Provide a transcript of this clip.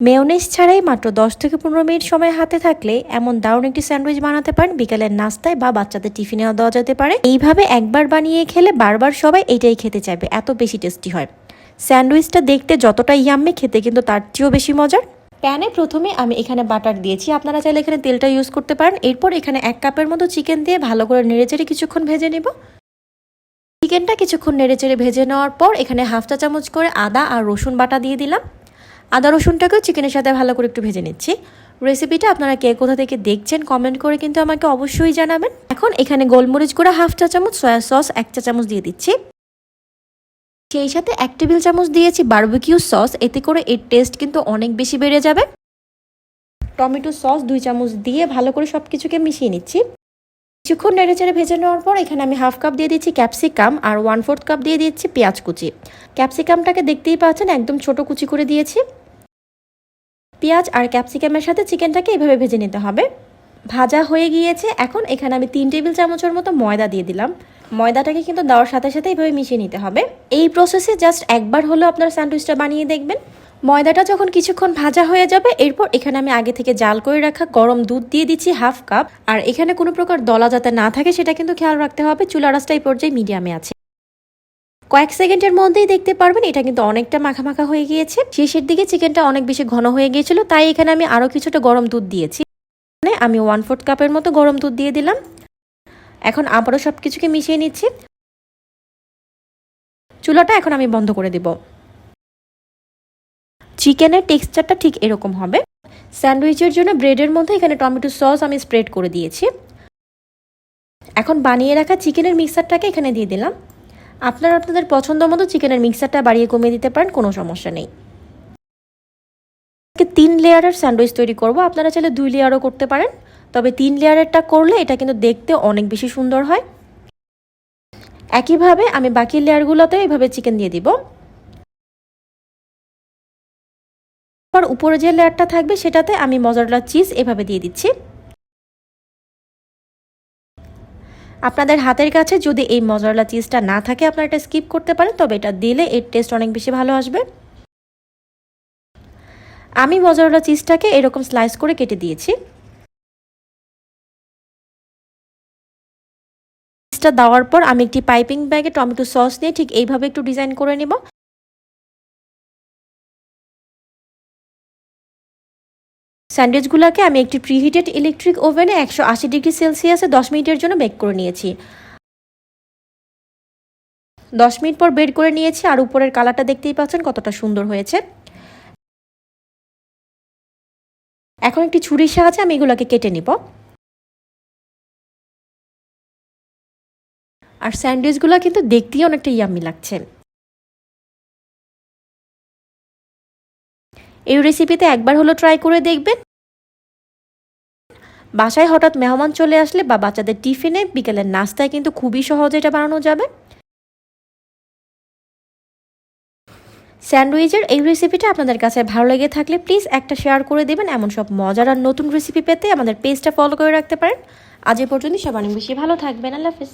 Mayonnaise ছাড়াই মাত্র দশ থেকে পনেরো মিনিট সময় হাতে থাকলে এমন দারুণ একটি স্যান্ডউইচ বানাতে পারেন বিকালের নাস্তায় বা বাচ্চাদের টিফিনেও দেওয়া যেতে পারে। এইভাবে একবার বানিয়ে খেলে বারবার সবাই এটাই খেতে চাইবে, এত বেশি টেস্টি হয়। স্যান্ডউইচটা দেখতে যতটা ইয়াম্মি, খেতে কিন্তু তার চেয়েও বেশি মজার। প্যানে প্রথমে আমি এখানে বাটার দিয়েছি। আপনারা চাইলে এখানে তেলটা ইউজ করতে পারেন। এরপর এখানে এক কাপের মতো চিকেন দিয়ে ভালো করে নেড়েচেড়ে কিছুক্ষণ ভেজে নেব। চিকেনটা কিছুক্ষণ নেড়েচেড়ে ভেজে নেওয়ার পর এখানে হাফ চা চামচ করে আদা আর রসুন বাটা দিয়ে দিলাম। আদা রসুনটাকেও চিকেনের সাথে ভালো করে একটু ভেজে নিচ্ছি। রেসিপিটা আপনারা কে কোথা থেকে দেখছেন কমেন্ট করে কিন্তু আমাকে অবশ্যই জানাবেন। এখন এখানে গোলমরিচ গুঁড়া হাফ চা চামচ সয়া সস এক চা চামচ দিয়ে দিচ্ছি। সেই সাথে এক টেবিল চামচ দিয়েছি বারবিকিউ সস এতে করে এর টেস্ট কিন্তু অনেক বেশি বেড়ে যাবে। টমেটো সস দুই চামচ দিয়ে ভালো করে সব কিছুকে মিশিয়ে নিচ্ছি। কিছুক্ষণ নেড়ে চেড়ে ভেজে নেওয়ার পর এখানে আমি হাফ কাপ দিয়ে দিচ্ছি ক্যাপসিকাম আর ওয়ান ফোর্থ কাপ দিয়ে দিচ্ছি পেঁয়াজ কুচি। ক্যাপসিকামটাকে দেখতেই পাচ্ছেন একদম ছোট কুচি করে দিয়েছি। পেঁয়াজ আর ক্যাপসিকামের সাথে চিকেনটাকে এভাবে ভেজে নিতে হবে। ভাজা হয়ে গিয়েছে, এখন এখানে আমি তিন টেবিল চামচের মতো ময়দা দিয়ে দিলাম। ময়দাটাকে কিন্তু দেওয়ার সাথে সাথে এইভাবে মিশিয়ে নিতে হবে। এই প্রসেসে জাস্ট একবার হলেও আপনার স্যান্ডউইচটা বানিয়ে দেখবেন। ময়দাটা যখন কিছুক্ষণ ভাজা হয়ে যাবে, এরপর এখানে আমি আগে থেকে জাল করে রাখা গরম দুধ দিয়ে দিচ্ছি হাফ কাপ। আর এখানে কোনো প্রকার দলা যাতে না থাকে, সেটা কিন্তু খেয়াল রাখতে হবে। চুলা রাসটা এই পর্যায়ে মিডিয়ামে আছে। কয়েক সেকেন্ডের মধ্যেই দেখতে পারবেন এটা কিন্তু অনেকটা মাখা মাখা হয়ে গিয়েছে। শেষের দিকে চিকেনটা অনেক বেশি ঘন হয়ে গিয়েছিল, তাই এখানে আমি আরও কিছুটা গরম দুধ দিয়েছি। মানে আমি ওয়ান ফোর্থ কাপের মতো গরম দুধ দিয়ে দিলাম। এখন আবারও সব কিছুকে মিশিয়ে নিচ্ছি। চুলাটা এখন আমি বন্ধ করে দেব। চিকেনের টেক্সচারটা ঠিক এরকম হবে। স্যান্ডউইচের জন্য ব্রেডের মধ্যে এখানে টমেটো সস আমি স্প্রেড করে দিয়েছি। এখন বানিয়ে রাখা চিকেনের মিক্সারটাকে এখানে দিয়ে দিলাম। আপনারা আপনাদের পছন্দ মতো চিকেনের মিক্সারটা বাড়িয়ে কমিয়ে দিতে পারেন, কোনো সমস্যা নেই। তিন লেয়ারের স্যান্ডউইচ তৈরি করব। আপনারা চাইলে দুই লেয়ারও করতে পারেন, তবে তিন লেয়ারেরটা করলে এটা কিন্তু দেখতে অনেক বেশি সুন্দর হয়। একইভাবে আমি বাকি লেয়ারগুলোতে এভাবে চিকেন দিয়ে দিব। উপরে যে লেয়ারটা থাকবে সেটাতে আমি মজারলা চিজ এভাবে দিয়ে দিচ্ছি। আপনাদের হাতের কাছে যদি এই মজারলা চিজটা না থাকে, আপনারা এটা স্কিপ করতে পারেন, তবে এটা দিলে এর টেস্ট অনেক বেশি ভালো আসবে। আমি মজারলা চিজটাকে এরকম স্লাইস করে কেটে দিয়েছি। চিজটা দেওয়ার পর আমি একটি পাইপিং ব্যাগে টমেটো সস নিয়ে ঠিক এইভাবে একটু ডিজাইন করে নেব। স্যান্ডউইচগুলোকে আমি একটি প্রিহিটেড ইলেকট্রিক ওভেনে একশো আশি ডিগ্রি সেলসিয়াসে দশ মিনিটের জন্য বেক করে নিয়েছি। দশ মিনিট পর বের করে নিয়েছি আর উপরের কালারটা দেখতেই পাচ্ছেন কতটা সুন্দর হয়েছে। এখন একটি ছুরির সাহায্যে আমি এগুলোকে কেটে নিব। আর স্যান্ডউইচগুলো কিন্তু দেখতেই অনেকটা ইয়াম্মি লাগছে। এই রেসিপিতে একবার হলো ট্রাই করে দেখবেন। বাসায় হঠাৎ মেহমান চলে আসলে বা বাচ্চাদের টিফিনে বিকেলের নাস্তায় কিন্তু খুবই সহজে এটা বানানো যাবে। স্যান্ডউইচের এই রেসিপিটা আপনাদের কাছে ভালো লেগে থাকলে প্লিজ একটা শেয়ার করে দেবেন। এমন সব মজার আর নতুন রেসিপি পেতে আমাদের পেজটা ফলো করে রাখতে পারেন। আজ এ পর্যন্ত সব অনেক বেশি ভালো থাকবেন। আল্লাহ হাফিজ।